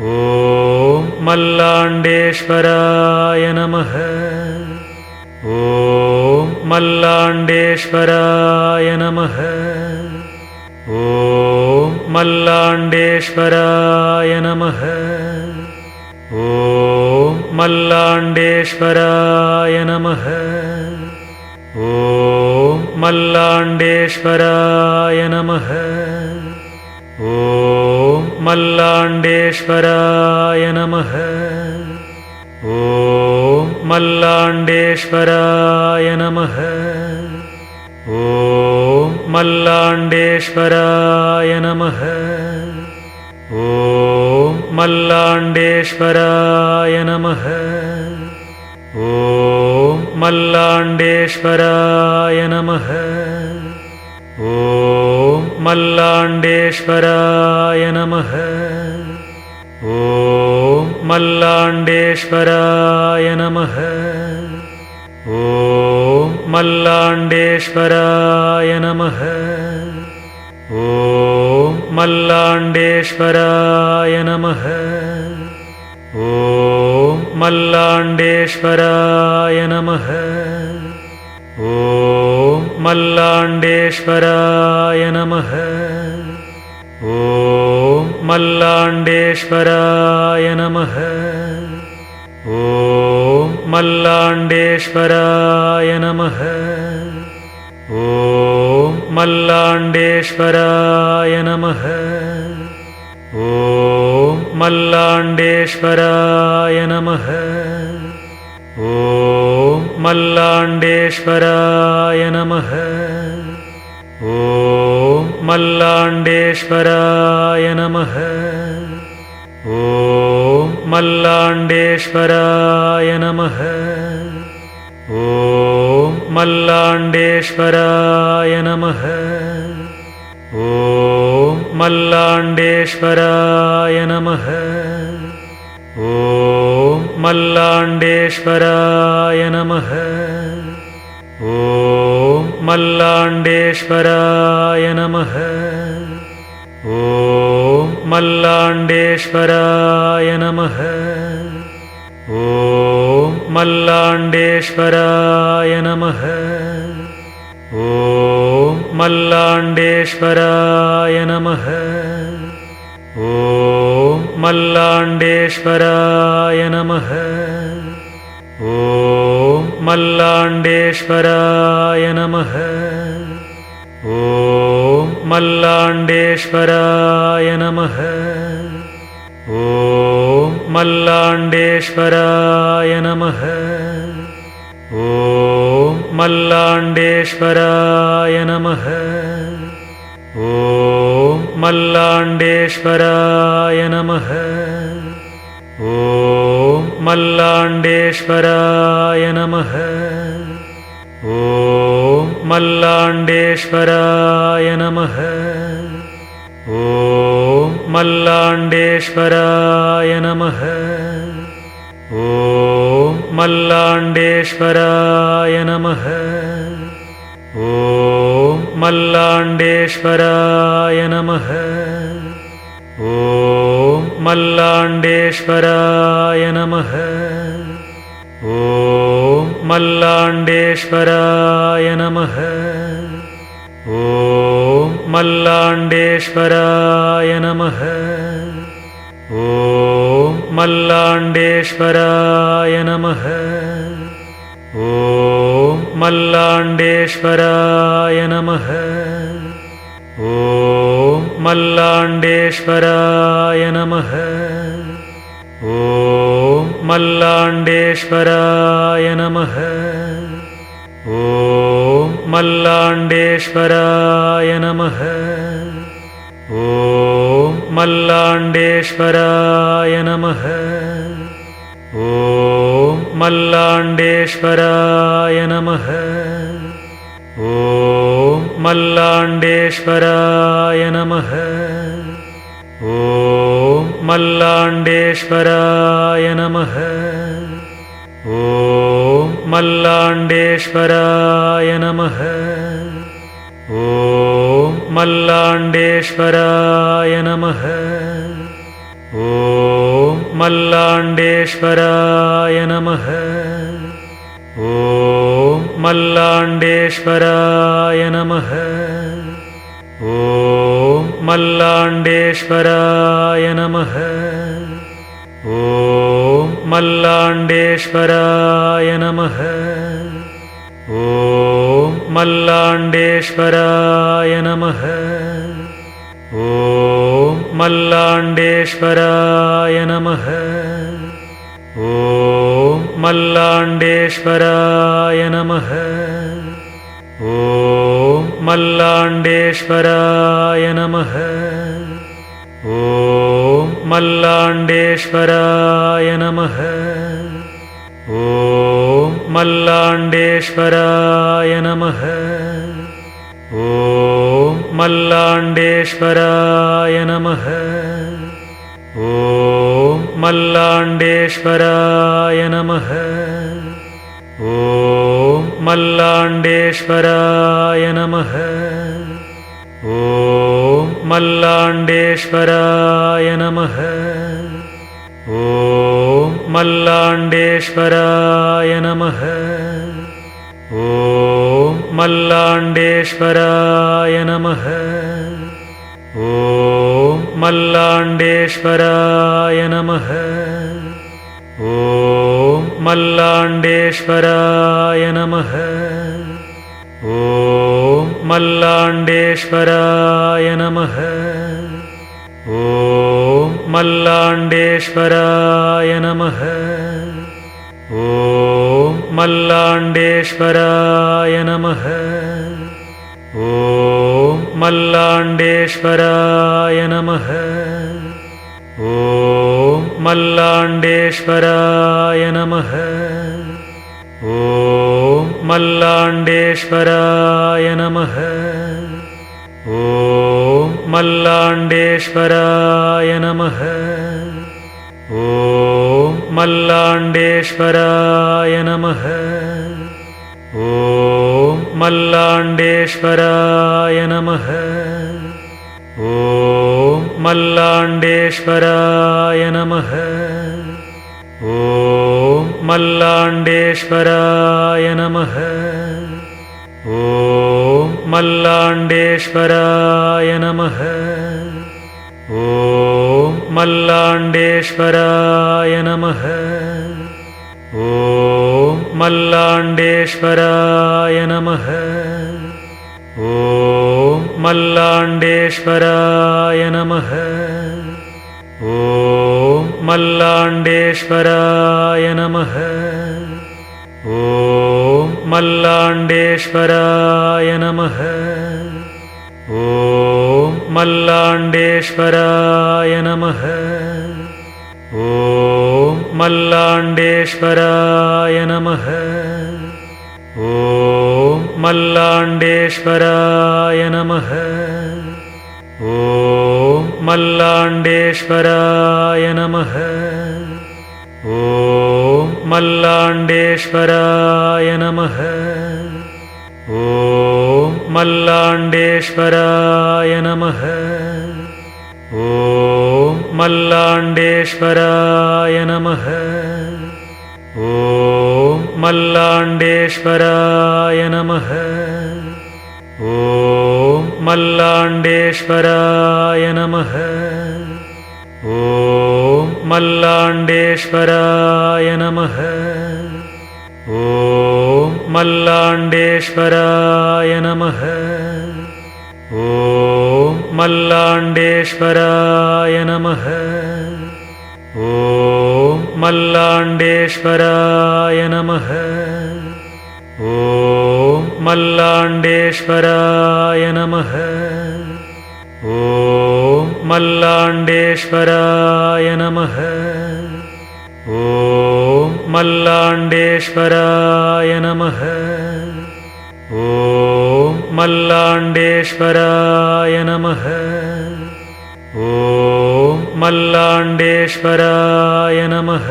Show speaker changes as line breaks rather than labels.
ॐ मल्लाण्डेश्वराय नमः। ॐ मल्लाण्डेश्वराय नमः। ॐ मल्लाण्डेश्वराय नमः। ॐ मल्लाण्डेश्वराय नमः। ॐ मल्लाण्डेश्वराय नमः ॐ मल्लाण्डेश्वराय नमः। ॐ मल्लाण्डेश्वराय नमः। ॐ मल्लाण्डेश्वराय नमः। ॐ मल्लाण्डेश्वराय नमः। ॐ मल्लाण्डेश्वराय नमः மல்லாண்டேஸ்வராய நம ஓம் மல்லாண்டேஸ்வராய நம ஓம் மல்லாண்டேஸ்வராய நம ஓம் மல்லாண்டேஸ்வராய நம ஓம் மல்லாண்டேஸ்வராய நம ॐ मल्लाण्डेश्वराय नमः। ॐ मल्लाण्डेश्वराय नमः। ॐ मल्लाण्डेश्वराय नमः। ॐ मल्लाण्डेश्वराय नमः। ॐ मल्लाण्डेश्वराय नमः ॐ मल्लाण्डेश्वराय नमः ॐ मल्लाण्डेश्वराय नमः ॐ मल्लाण्डेश्वराय नमः ॐ मल्लाण्डेश्वराय नमः ॐ मल्लाण्डेश्वराय नमः ॐ मल्लाण्डेश्वराय नमः ॐ मल्लाण्डेश्वराय नमः ॐ मल्लाण्डेश्वराय नमः ॐ मल्लाण्डेश्वराय नमः ॐ मल्लाण्डेश्वराय नमः ॐ मल्लाण्डेश्वराय नमः। ॐ मल्लाण्डेश्वराय नमः। ॐ मल्लाण्डेश्वराय नमः। ॐ मल्लाण्डेश्वराय नमः। ॐ मल्लाण्डेश्वराय नमः मल्लाण्डेश्वराय नमः। ॐ मल्लाण्डेश्वराय नमः। ॐ मल्लाण्डेश्वराय नमः। ॐ मल्लाण्डेश्वराय नमः। ॐ मल्लाण्डेश्वराय नमः। ॐ மல்லாண்டேஸ்வராய நமக. ஓம் மல்லாண்டேஸ்வராய நமக. ஓம் மல்லாண்டேஸ்வராய நமக. ஓம் மல்லாண்டேஸ்வராய நமக. ஓம் மல்லாண்டேஸ்வராய நமக. ஓம் மல்லாண்டேஸ்வராய நமக. ஓம் மல்லாண்டேஸ்வராய நமக. ஓம் மல்லாண்டேஸ்வராய நமக. ஓம் மல்லாண்டேஸ்வராய நமக. ஓம் மல்லாண்டேஸ்வராய நமக. ॐ मल्लाण्डेश्वराय नमः ॐ मल्लाण्डेश्वराय नमः ॐ मल्लाण्डेश्वराय नमः ॐ मल्लाण्डेश्वराय नमः ॐ मल्लाण्डेश्वराय नमः ॐ மல்லாண்டேஸ்வராய நம ஓம் மல்லாண்டேஸ்வராய நம ஓம் மல்லாண்டேஸ்வராய நம ஓம் மல்லாண்டேஸ்வராய நம ஓம் மல்லாண்டேஸ்வராய நம ॐ मल्लाण्डेश्वराय नमः। ॐ मल्लाण्डेश्वराय नमः। ॐ मल्लाण्डेश्वराय नमः। ॐ मल्लाण्डेश्वराय नमः। ॐ मल्लाण्डेश्वराय नमः मल्लाण्डेश्वराय नमः। ॐ मल्लाण्डेश्वराय नमः। ॐ मल्लाण्डेश्वराय नमः। ॐ मल्लाण्डेश्वराय नमः। ॐ मल्लाण्डेश्वराय नमः ॐ मल्लाण्डेश्वराय नमः। ॐ मल्लाण्डेश्वराय नमः। ॐ मल्लाण्डेश्वराय नमः। ॐ मल्लाण्डेश्वराय नमः। ॐ मल्लाण्डेश्वराय नमः ॐ मल्लाण्डेश्वराय नमः। ॐ मल्लाण्डेश्वराय नमः। ॐ मल्लाण्डेश्वराय नमः। ॐ मल्लाण्डेश्वराय नमः। ॐ मल्लाण्डेश्वराय नमः ॐ मल्लाण्डेश्वराय नमः। ॐ मल्लाण्डेश्वराय नमः। ॐ मल्लाण्डेश्वराय नमः। ॐ मल्लाण्डेश्वराय नमः। ॐ मल्लाण्डेश्वराय नमः। ॐ मल्लाण्डेश्वराय नमः। ॐ मल्लाण्डेश्वराय नमः। ॐ मल्लाण्डेश्वराय नमः। ॐ मल्लाण्डेश्वराय नमः। ॐ मल्लाण्डेश्वराय नमः। ॐ மல்லாண்டேஸ்வராய நம ஓம் மல்லாண்டேஸ்வராய நம ஓம் மல்லாண்டேஸ்வராய நம ஓம் மல்லாண்டேஸ்வராய நம ஓம் மல்லாண்டேஸ்வராய நம ஓம் मल्लाण्डेश्वराय नमः। ॐ मल्लाण्डेश्वराय नमः। ॐ मल्लाण्डेश्वराय नमः। ॐ मल्लाण्डेश्वराय नमः। ॐ मल्लाण्डेश्वराय नमः மல்லாண்டேஸ்வராய நமக. ஓம் மல்லாண்டேஸ்வராய நமக. ஓம் மல்லாண்டேஸ்வராய நமக. ஓம் மல்லாண்டேஸ்வராய நமக. ஓம் மல்லாண்டேஸ்வராய நமக. ஓம் मल्लाण्डेश्वराय नमः। ॐ मल्लाण्डेश्वराय नमः। ॐ मल्लाण्डेश्वराय नमः